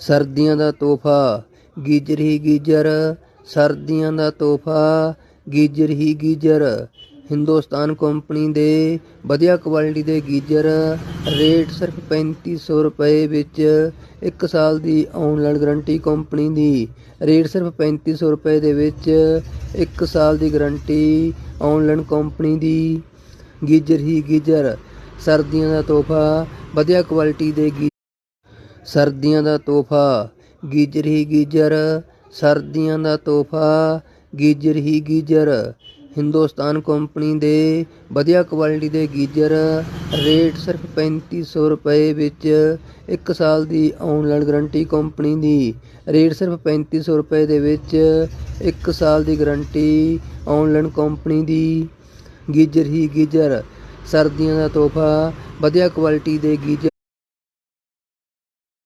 ਸਰਦੀਆਂ ਦਾ ਤੋਹਫਾ, ਗੀਜਰ ਹੀ ਗੀਜਰ, ਸਰਦੀਆਂ ਦਾ ਤੋਹਫਾ, ਗੀਜਰ ਹੀ ਗੀਜਰ। ਹਿੰਦੁਸਤਾਨ ਕੰਪਨੀ ਦੇ ਵਧੀਆ ਕੁਆਲਿਟੀ ਦੇ ਗੀਜਰ, ਰੇਟ ਸਿਰਫ 3500 ਰੁਪਏ ਵਿੱਚ 1 ਸਾਲ ਦੀ ਆਨਲਾਈਨ ਗਾਰੰਟੀ ਕੰਪਨੀ ਦੀ। ਰੇਟ ਸਿਰਫ 3500 ਰੁਪਏ ਦੇ ਵਿੱਚ 1 ਸਾਲ ਦੀ ਗਾਰੰਟੀ ਆਨਲਾਈਨ ਕੰਪਨੀ ਦੀ। ਗੀਜਰ ਹੀ ਗੀਜਰ, ਸਰਦੀਆਂ ਦਾ ਤੋਹਫਾ, ਵਧੀਆ ਕੁਆਲਿਟੀ ਦੇ ਗੀ ਸਰਦੀਆਂ ਦਾ ਤੋਹਫਾ, ਗੀਜਰ ਹੀ ਗੀਜਰ, ਸਰਦੀਆਂ ਦਾ ਤੋਹਫਾ, ਗੀਜਰ ਹੀ ਗੀਜਰ। ਹਿੰਦੁਸਤਾਨ ਕੰਪਨੀ ਦੇ ਵਧੀਆ ਕੁਆਲਿਟੀ ਦੇ ਗੀਜਰ, ਰੇਟ ਸਿਰਫ 3500 ਰੁਪਏ ਵਿੱਚ 1 ਸਾਲ ਦੀ ਆਨਲਾਈਨ ਗਾਰੰਟੀ ਕੰਪਨੀ ਦੀ। ਰੇਟ ਸਿਰਫ 3500 ਰੁਪਏ ਦੇ ਵਿੱਚ 1 ਸਾਲ ਦੀ ਗਾਰੰਟੀ ਆਨਲਾਈਨ ਕੰਪਨੀ ਦੀ। ਗੀਜਰ ਹੀ ਗੀਜਰ, ਸਰਦੀਆਂ ਦਾ ਤੋਹਫਾ, ਵਧੀਆ ਕੁਆਲਿਟੀ ਦੇ ਗੀਜਰ।